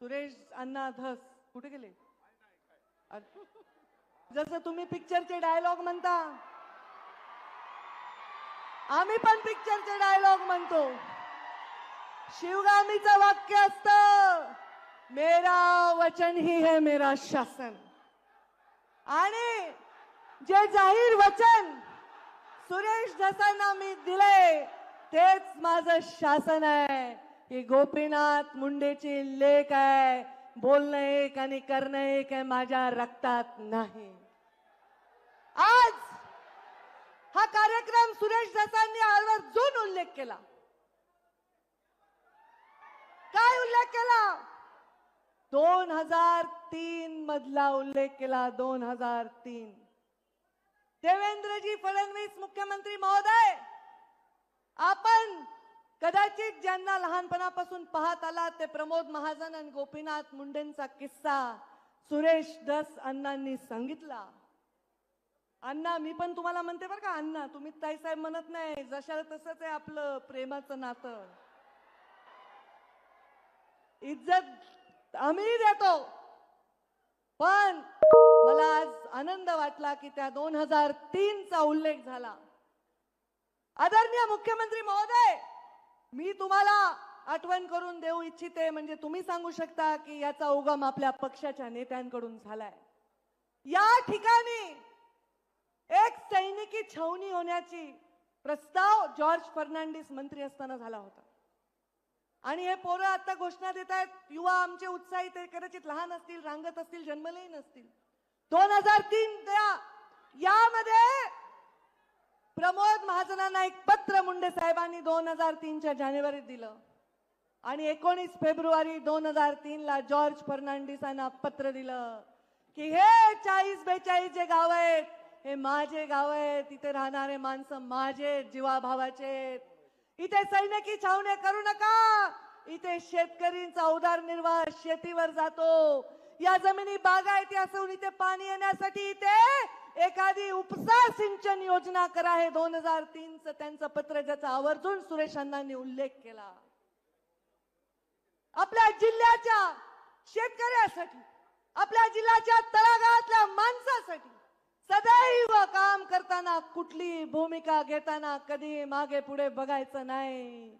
सुरेश अण्णा धस कुठे गेले? जसं तुम्ही पिक्चरचे डायलॉग म्हणता. आम्ही पण पिक्चरचे डायलॉग म्हणतो. शिवगामीचं वाक्य असत मेरा वचन ही है मेरा शासन. आणि जे जाहीर वचन सुरेश धसांना मी दिले तेच माझं शासन आहे. की गोपीनाथ मुंडेची लेख आहे. बोलणं एक आणि करणं एक आहे माझ्या रक्तात नाही. आज हा कार्यक्रम सुरेश दासांनी आवर्जून उल्लेख केला. काय उल्लेख केला? दोन हजार तीन मधला उल्लेख केला दोन हजार तीन. देवेंद्रजी फडणवीस मुख्यमंत्री महोदय आपण कदाचित ज्यांना लहानपणापासून पाहत आला ते प्रमोद महाजन आणि गोपीनाथ मुंडेंचा किस्सा सुरेश दस अण्णांनी सांगितला. अण्णा मी पण तुम्हाला म्हणते बरं का अण्णा तुम्ही ताईसाहेब म्हणत नाही जशाला तसंच आहे आपलं प्रेमाचं नातं. इज्जत आम्ही देतो. पण मला आज आनंद वाटला की त्या दोन हजार तीनचा उल्लेख झाला. आदरणीय मुख्यमंत्री महोदय मी तुम्हाला आठवण करून देऊ इच्छिते म्हणजे तुम्ही सांगू शकता की याचा उगम आपल्या पक्षाच्या नेत्यांकडून झालाय. या ठिकाणी एक सैनिकी छवणी होण्याची प्रस्ताव जॉर्ज फर्नांडिस मंत्री असताना झाला होता. आणि हे पोरं आता घोषणा देत आहेत युवा आमचे उत्साही ते कदाचित लहान असतील रांगत असतील जन्मलेही नसतील. दोन हजार तीन ते प्रमोद महाजनांना एक पत्र मुंडे साहेबांनी दोन हजार तीनच्या जानेवारीत दिलं. आणि एकोणीस फेब्रुवारी दोन हजार तीन ला जॉर्ज फर्नांडिसांना पत्र दिलं की हे चाळीस बेचाळीस जे गाव आहेत हे माझे गाव आहेत तिथे राहणारे माणसं माझे जीवाभावाचे इथे सैनिकी छावणे करू नका. इथे शेतकरींचा उदारनिर्वाह शेतीवर जातो. या जमिनी बागायती असून इथे पाणी येण्यासाठी इथे एखादी उपसा सिंचन योजना करा हे दोन हजार तीनच. त्यांचं पत्र ज्याचा आवर्जून सुरेश अण्णांनी उल्लेख केला. आपल्या जिल्ह्याच्या शेतकऱ्यासाठी आपल्या जिल्ह्याच्या तळागाळातल्या माणसासाठी सदैव काम करताना कुठली भूमिका घेताना कधी मागे पुढे बघायचं नाही.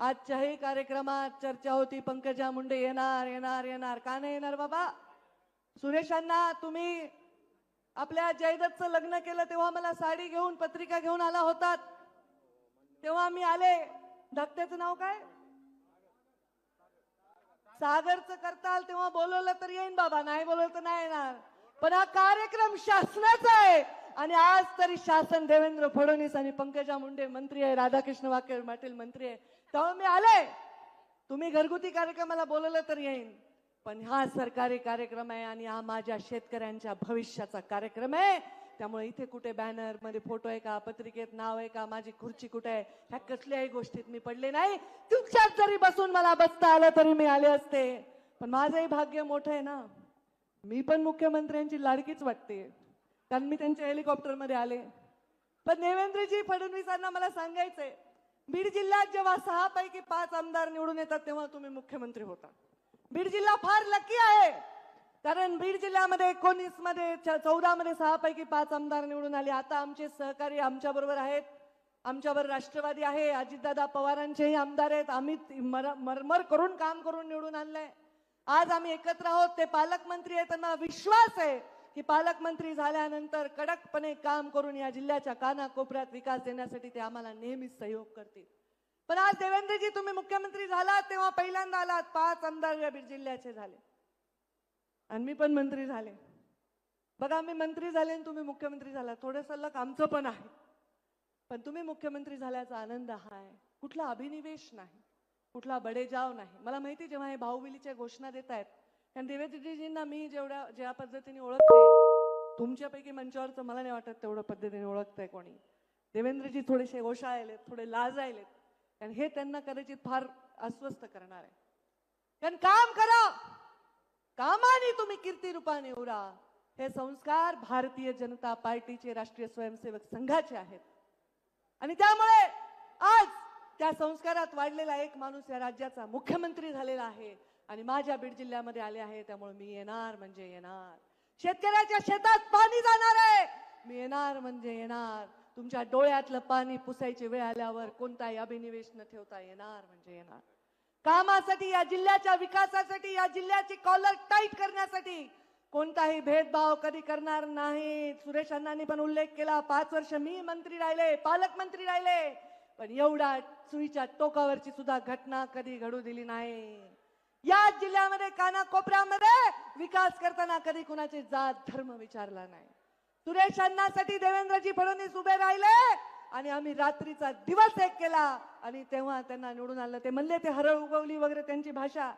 आजच्याही कार्यक्रमात चर्चा होती पंकजा मुंडे येणार येणार येणार. का नाही येणार बाबा? सुरेशांना तुम्ही आपल्या जयदत्तचं लग्न केलं तेव्हा मला साडी घेऊन पत्रिका घेऊन आला होतात. तेव्हा मी आले. धक्त्याचं नाव काय? सागरचं करताल तेव्हा बोलवलं तर येईन बाबा. नाही बोलवलं तर नाही येणार. पण हा कार्यक्रम शासनाचा आहे. आणि आज तरी शासन देवेंद्र फडणवीस आणि पंकजा मुंडे मंत्री आहे राधाकृष्ण वाकेर पाटील मंत्री आहे. तेव्हा मी आले. तुम्ही घरगुती कार्यक्रमाला बोलवलं तर येईन. पण हा सरकारी कार्यक्रम आहे आणि हा माझ्या शेतकऱ्यांच्या भविष्याचा कार्यक्रम आहे. त्यामुळे इथे कुठे बॅनरमध्ये फोटो आहे का पत्रिकेत नाव आहे का माझी खुर्ची कुठे आहे ह्या कसल्याही गोष्टीत मी पडले नाही. तुमच्यात जरी बसून मला बसता आलं तरी मी आले असते. पण माझंही भाग्य मोठं आहे ना. मी पण मुख्यमंत्र्यांची लाडकीच वाटते. कारण मी त्यांच्या हेलिकॉप्टरमध्ये आले. पण देवेंद्रजी फडणवीसांना मला सांगायचंय बीड जिल्ह्यात जेव्हा सहा पैकी पाच आमदार निवडून येतात तेव्हा तुम्ही मुख्यमंत्री होता. बीड जिल्हा फार लकी आहे. कारण बीड जिल्ह्यामध्ये एकोणीसमध्ये चौदा मध्ये सहा पैकी पाच आमदार निवडून आले. आता आमचे सहकारी आमच्या बरोबर आहेत. आमच्यावर राष्ट्रवादी आहे. अजितदादा पवारांचेही आमदार आहेत. आम्ही मरमर करून काम करून निवडून आणलंय. आज आम्ही एकत्र आहोत. ते पालकमंत्री आहेत त्यांना विश्वास आहे की पालकमंत्री झाल्यानंतर कडकपणे काम करून या जिल्ह्याच्या कानाकोपऱ्यात विकास देण्यासाठी ते आम्हाला नेहमीच सहयोग करतील. पण आज देवेंद्रजी तुम्ही मुख्यमंत्री झालात तेव्हा पहिल्यांदा आलात. पाच आमदार या बीड जिल्ह्याचे झाले. आणि मी पण मंत्री झाले. बघा मी मंत्री झाले आणि तुम्ही मुख्यमंत्री झाला. थोडं लक आमचं पण आहे. पण तुम्ही मुख्यमंत्री झाल्याचा आनंद हा आहे. कुठला अभिनिवेश नाही. कुठला बडेजाव नाही. मला माहिती जेव्हा हे भाऊबिलीच्या घोषणा देत आहेत. कारण देवेंद्रजींना मी जेवढ्या ज्या पद्धतीने ओळखते तुमच्यापैकी मंचावरचं मला नाही वाटत तेवढं पद्धतीने ओळखतंय कोणी. देवेंद्रजी थोडेसे ओशाळलेत थोडे लाजायलेत. कारण हे त्यांना कदाचित फार अस्वस्थ करणार आहे. कारण काम करा. कामाने तुम्ही कीर्ती रूपाने उरा. हे संस्कार भारतीय जनता पार्टीचे राष्ट्रीय स्वयंसेवक संघाचे आहेत. आणि त्यामुळे आज त्या संस्कारात वाढलेला एक माणूस या राज्याचा मुख्यमंत्री झालेला आहे. आणि माझ्या बीड जिल्ह्यामध्ये आले आहे त्यामुळे मी येणार म्हणजे येणार. शेतकऱ्याच्या शेतात पाणी जाणार आहे. मी येणार म्हणजे येणार. तुमच्या डोळ्यातलं पाणी पुसायची वेळ आल्यावर कोणताही अभिनिवेश न ठेवता येणार म्हणजे येणार. कामासाठी या जिल्ह्याच्या विकासासाठी या जिल्ह्याची कॉलर टाईट करण्यासाठी कोणताही भेदभाव कधी करणार नाही. सुरेश अण्णांनी पण उल्लेख केला पाच वर्ष मी मंत्री राहिले पालकमंत्री राहिले पण एवढा सुईच्या टोकावरची सुद्धा घटना कधी घडू दिली नाही. या जिल्ह्यामध्ये कानाकोपऱ्यामध्ये विकास करताना कधी कुणाची जात धर्म विचारला नाही. सुरेश अण्णासाठी देवेंद्रजी फडणवीस उभे राहिले आणि आम्ही रात्रीचा दिवस एक केला आणि तेव्हा त्यांना निवडून आलं ते म्हणले ते हरळ उगवली वगैरे त्यांची भाषा.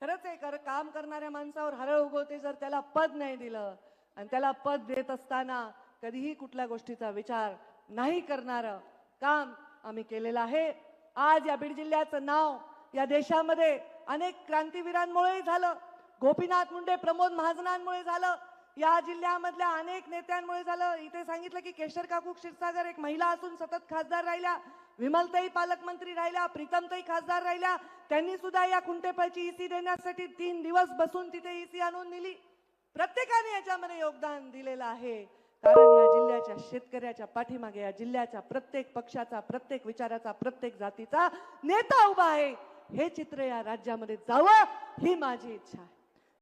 खरंच आहे कर काम करणाऱ्या माणसावर हरळ उगवते जर त्याला पद नाही दिलं. आणि त्याला पद देत असताना कधीही कुठल्या गोष्टीचा विचार नाही करणार काम आम्ही केलेलं आहे. आज या बीड जिल्ह्याचं नाव या देशामध्ये अनेक क्रांतीवीरांमुळे झालं. गोपीनाथ मुंडे प्रमोद महाजनांमुळे झालं. या जिल्ह्यामधल्या अनेक नेत्यांमुळे झालं. इथे सांगितलं की केशर काकू क्षीरसागर एक महिला असून सतत खासदार राहिल्या. विमलताई पालकमंत्री राहिल्या प्रीतमताई खासदार राहिल्या. त्यांनी सुद्धा या खुंटेपाची ईसी देण्यासाठी तीन दिवस बसून तिथे ईसी आणून दिली. प्रत्येकाने याच्यामध्ये योगदान दिलेलं आहे. कारण या जिल्ह्याच्या शेतकऱ्याच्या पाठीमागे या जिल्ह्याच्या प्रत्येक पक्षाचा प्रत्येक विचाराचा प्रत्येक जातीचा नेता उभा आहे. हे चित्र या राज्यामध्ये जावं ही माझी इच्छा आहे.